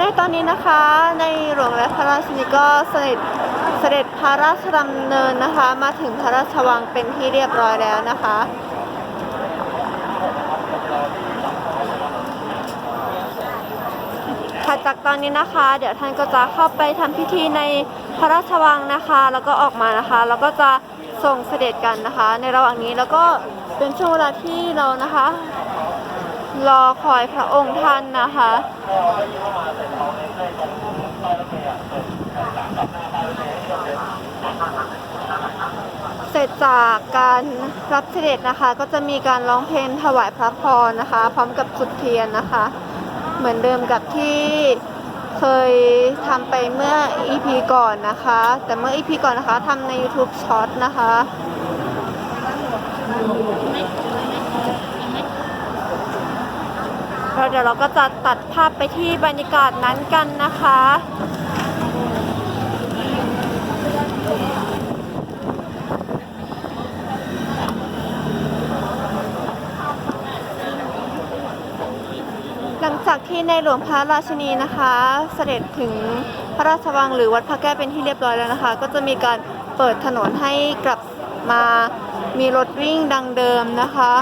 ในตอนนี้นะคะในหลวงและพระราชินีก็เสด็จเสด็จพระราชดำเนินนะคะ มาถึงพระราชวังเป็นที่เรียบร้อยแล้วนะคะถัดจากตอนนี้นะคะ เดี๋ยวท่านก็จะเข้าไปทำพิธีในพระราชวังนะคะ แล้วก็ออกมานะคะ แล้วก็จะส่งเสด็จกันนะคะ ในระหว่างนี้แล้วก็เป็นช่วงเวลาที่เรานะคะ รอคอยพระองค์ท่านนะคะ เสร็จจากการรับเสด็จนะคะ ก็จะมีการร้องเพลงถวายพระพรนะคะ พร้อมกับจุดเทียนนะคะ เหมือนเดิมกับที่เคยทำไปเมื่อ EP ก่อนนะคะ แต่เมื่อ EP ก่อนนะคะทำใน YouTube Short นะคะ แล้วเดี๋ยวเราก็จะตัดภาพไปที่บรรยากาศนั้นกันนะคะหลังจากที่ในหลวงพระราชินีนะคะ เสด็จถึงพระราชวังหรือวัดพระแก้วเป็นที่เรียบร้อยแล้วนะคะ ก็จะมีการเปิดถนนให้กลับมามีรถวิ่งดังเดิมนะคะ